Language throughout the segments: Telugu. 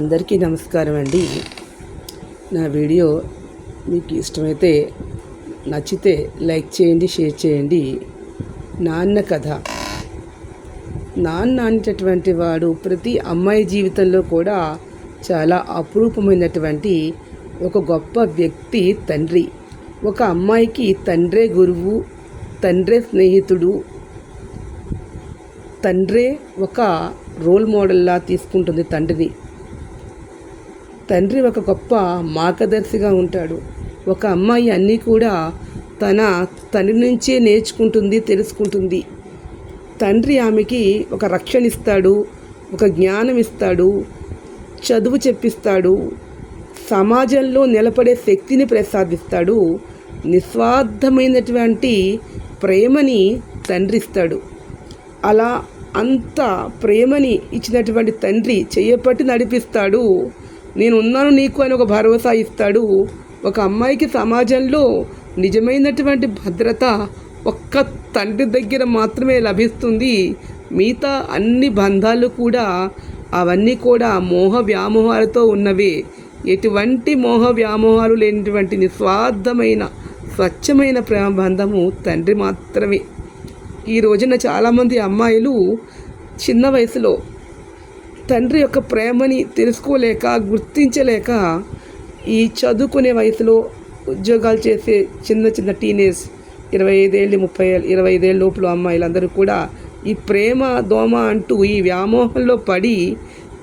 అందరికీ నమస్కారం అండి. నా వీడియో మీకు ఇష్టమైతే నచ్చితే లైక్ చేయండి షేర్ చేయండి. నాన్న కథ. నాన్న అనేటటువంటి వాడు ప్రతి అమ్మాయి జీవితంలో కూడా చాలా అపురూపమైనటువంటి ఒక గొప్ప వ్యక్తి తండ్రి. ఒక అమ్మాయికి తండ్రే గురువు తండ్రే స్నేహితుడు తండ్రే ఒక రోల్ మోడల్లా తీసుకుంటుంది తండ్రిని. తండ్రి ఒక గొప్ప మార్గదర్శిగా ఉంటాడు. ఒక అమ్మాయి అన్నీ కూడా తన తండ్రి నుంచే నేర్చుకుంటుంది తెలుసుకుంటుంది. తండ్రి ఆమెకి ఒక రక్షణ ఇస్తాడు ఒక జ్ఞానం ఇస్తాడు చదువు చెప్పిస్తాడు సమాజంలో నిలబడే శక్తిని ప్రసాదిస్తాడు. నిస్వార్థమైనటువంటి ప్రేమని తండ్రి ఇస్తాడు. అలా అంత ప్రేమని ఇచ్చినటువంటి తండ్రి చేయపట్టి నడిపిస్తాడు. నేను ఉన్నాను నీకు అని ఒక భరోసా ఇస్తాడు. ఒక అమ్మాయికి సమాజంలో నిజమైనటువంటి భద్రత ఒక్క తండ్రి దగ్గర మాత్రమే లభిస్తుంది. మిగతా అన్ని బంధాలు కూడా అవన్నీ కూడా మోహ వ్యామోహాలతో ఉన్నవే. ఎటువంటి మోహ వ్యామోహాలు లేనటువంటి నిస్వార్థమైన స్వచ్ఛమైన ప్రేమ బంధము తండ్రి మాత్రమే. ఈ రోజున చాలామంది అమ్మాయిలు చిన్న వయసులో తండ్రి యొక్క ప్రేమని తెలుసుకోలేక గుర్తించలేక ఈ చదువుకునే వయసులో ఉద్యోగాలు చేసే చిన్న చిన్న టీనేజ్ ఇరవై ఐదేళ్ళు ముప్పై ఏళ్ళు ఇరవై ఐదేళ్ళ లోపల అమ్మాయిలందరూ కూడా ఈ ప్రేమ దోమ అంటూ ఈ వ్యామోహంలో పడి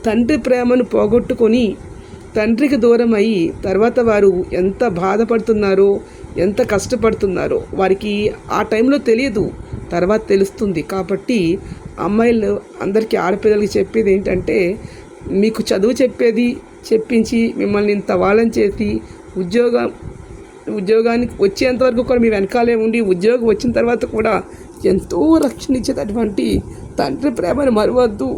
తండ్రి ప్రేమను పోగొట్టుకొని తండ్రికి దూరం అయ్యి తర్వాత వారు ఎంత బాధపడుతున్నారో ఎంత కష్టపడుతున్నారో వారికి ఆ టైంలో తెలియదు. తర్వాత తెలుస్తుంది. కాబట్టి అమ్మాయిలు అందరికీ ఆడపిల్లలకి చెప్పేది ఏంటంటే మీకు చదువు చెప్పేది చెప్పించి మిమ్మల్ని ఇంత వాళ్ళని చేసి ఉద్యోగం ఉద్యోగానికి వచ్చేంత వరకు కూడా మీ వెనకాలే ఉండి ఉద్యోగం వచ్చిన తర్వాత కూడా ఎంతో రక్షణ ఇచ్చేటటువంటి తండ్రి ప్రేమను మరవద్దు.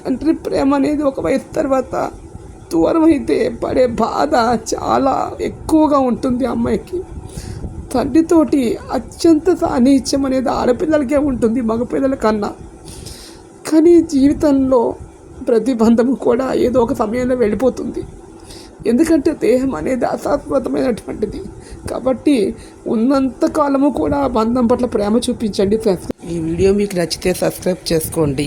తండ్రి ప్రేమ అనేది ఒక వయసు తర్వాత దూరం అయితే పడే బాధ చాలా ఎక్కువగా ఉంటుంది అమ్మాయికి. తండ్రితోటి అత్యంత సాన్నిహిత్యం అనేది ఆడపిల్లలకే ఉంటుంది మగపిల్లల కన్నా. కానీ జీవితంలో ప్రతి బంధము కూడా ఏదో ఒక సమయంలో వెళ్ళిపోతుంది. ఎందుకంటే దేహం అనేది అశాశ్వతమైనటువంటిది. కాబట్టి ఉన్నంత కాలము కూడా బంధం పట్ల ప్రేమ చూపించండి ఈ వీడియో మీకు నచ్చితే సబ్స్క్రైబ్ చేసుకోండి.